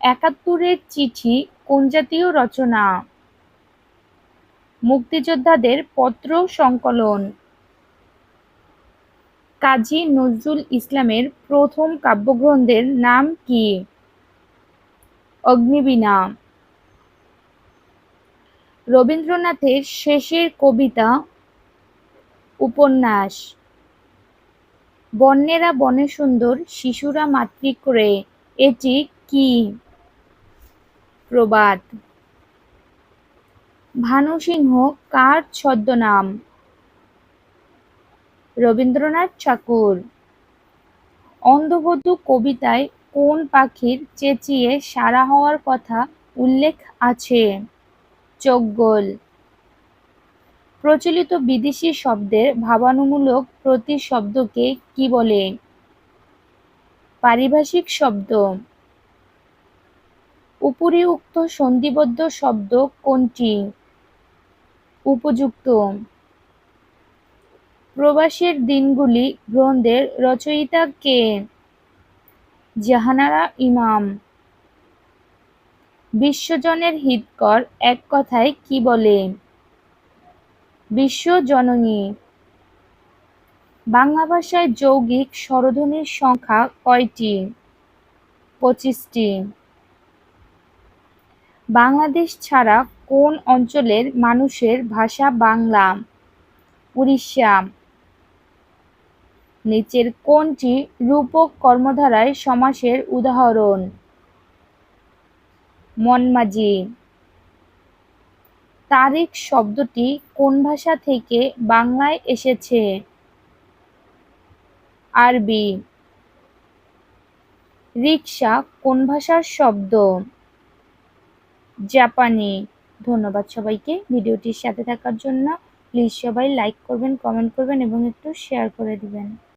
একাত্তরের চিঠি কোন জাতীয় রচনা? মুক্তিযোদ্ধাদের পত্র সংকলন। কাজী নজরুল ইসলামের প্রথম কাব্যগ্রন্থের নাম কি? অগ্নিবীণা। রবীন্দ্রনাথের শেষের কবিতা, উপন্যাস। বন্যেরা বনে সুন্দর, শিশুরা মাতৃক্রে এটি কি? প্রবাদ। ভানু সিংহ কার ছদ্মনাম? রবীন্দ্রনাথ ঠাকুর। অন্ধবধূ কবিতায় কোন পাখির চেঁচিয়ে সারা হওয়ার কথা উল্লেখ আছে? চোখগোল। প্রচলিত বিদেশি শব্দের ভাবানুমূলক প্রতিশব্দকে কি বলে? পারিভাষিক শব্দ। উপরিউক্ত সন্ধিবদ্ধ শব্দ কোনটি? উপযুক্ত। প্রবাসের দিনগুলি গ্রন্থের রচয়িতা কে? জাহানারা ইমাম। বিশ্বজনের হিতকর এক কথায় কি বলে? বিশ্বজননী। বাংলা ভাষায় যৌগিক স্বরধ্বনির সংখ্যা কয়টি? পঁচিশটি। বাংলাদেশ ছাড়া কোন অঞ্চলের মানুষের ভাষা বাংলা? উড়িষ্যা। নিচের কোনটি রূপক কর্মধারায় সমাসের উদাহরণ। মনমাজি তারিখ শব্দটি কোন ভাষা থেকে বাংলায় এসেছে? আরবি। রিক্সা কোন ভাষার শব্দ? জাপানি। ধন্যবাদ সবাইকে ভিডিওটির সাথে থাকার জন্য। প্লিজ সবাই লাইক করবেন কমেন্ট করবেন এবং একটু শেয়ার করে দিবেন।